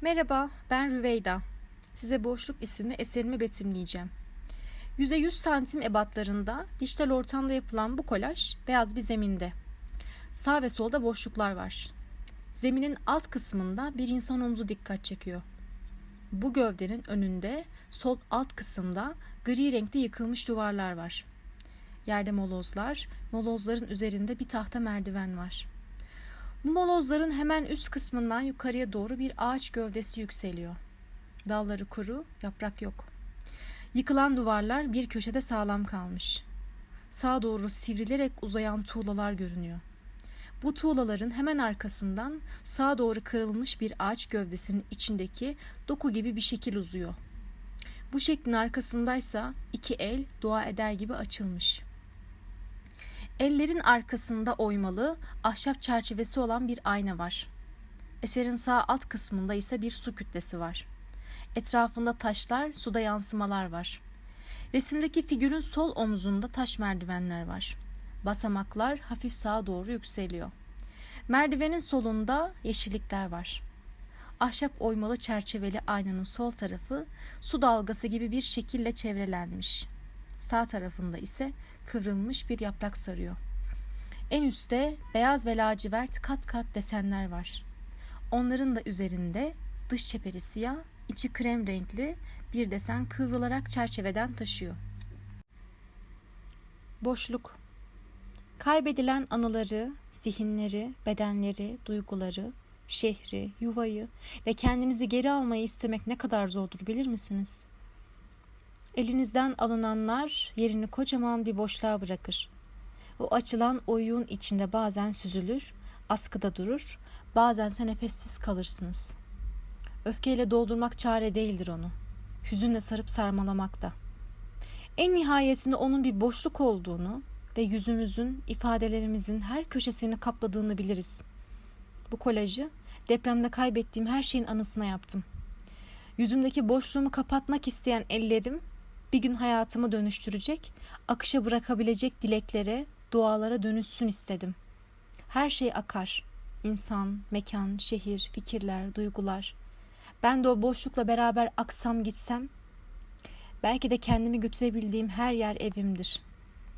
Merhaba, ben Rüveyda. Size Boşluk isimli eserimi betimleyeceğim. Yüze 100 santim ebatlarında dijital ortamda yapılan bu kolaj beyaz bir zeminde. Sağ ve solda boşluklar var. Zeminin alt kısmında bir insan omzu dikkat çekiyor. Bu gövdenin önünde sol alt kısımda gri renkte yıkılmış duvarlar var. Yerde molozlar, molozların üzerinde bir tahta merdiven var. Bu molozların hemen üst kısmından yukarıya doğru bir ağaç gövdesi yükseliyor. Dalları kuru, yaprak yok. Yıkılan duvarlar bir köşede sağlam kalmış. Sağa doğru sivrilerek uzayan tuğlalar görünüyor. Bu tuğlaların hemen arkasından sağa doğru kırılmış bir ağaç gövdesinin içindeki doku gibi bir şekil uzuyor. Bu şeklin arkasındaysa iki el dua eder gibi açılmış. Ellerin arkasında oymalı, ahşap çerçevesi olan bir ayna var. Eserin sağ alt kısmında ise bir su kütlesi var. Etrafında taşlar, suda yansımalar var. Resimdeki figürün sol omzunda taş merdivenler var. Basamaklar hafif sağa doğru yükseliyor. Merdivenin solunda yeşillikler var. Ahşap oymalı çerçeveli aynanın sol tarafı su dalgası gibi bir şekille çevrelenmiş. Sağ tarafında ise kıvrılmış bir yaprak sarıyor. En üstte beyaz ve lacivert kat kat desenler var. Onların da üzerinde dış çeperi siyah, içi krem renkli bir desen kıvrılarak çerçeveden taşıyor. Boşluk Kaybedilen anıları, zihinleri, bedenleri, duyguları, şehri, yuvayı ve kendinizi geri almayı istemek ne kadar zordur bilir misiniz? Elinizden alınanlar yerini kocaman bir boşluğa bırakır. O açılan oyun içinde bazen süzülür, askıda durur, bazense nefessiz kalırsınız. Öfkeyle doldurmak çare değildir onu. Hüzünle sarıp sarmalamak da. En nihayetinde onun bir boşluk olduğunu ve yüzümüzün, ifadelerimizin her köşesini kapladığını biliriz. Bu kolajı depremde kaybettiğim her şeyin anısına yaptım. Yüzümdeki boşluğumu kapatmak isteyen ellerim bir gün hayatımı dönüştürecek, akışa bırakabilecek dileklere, dualara dönüşsün istedim. Her şey akar. İnsan, mekan, şehir, fikirler, duygular. Ben de o boşlukla beraber aksam gitsem, belki de kendimi götürebildiğim her yer evimdir.''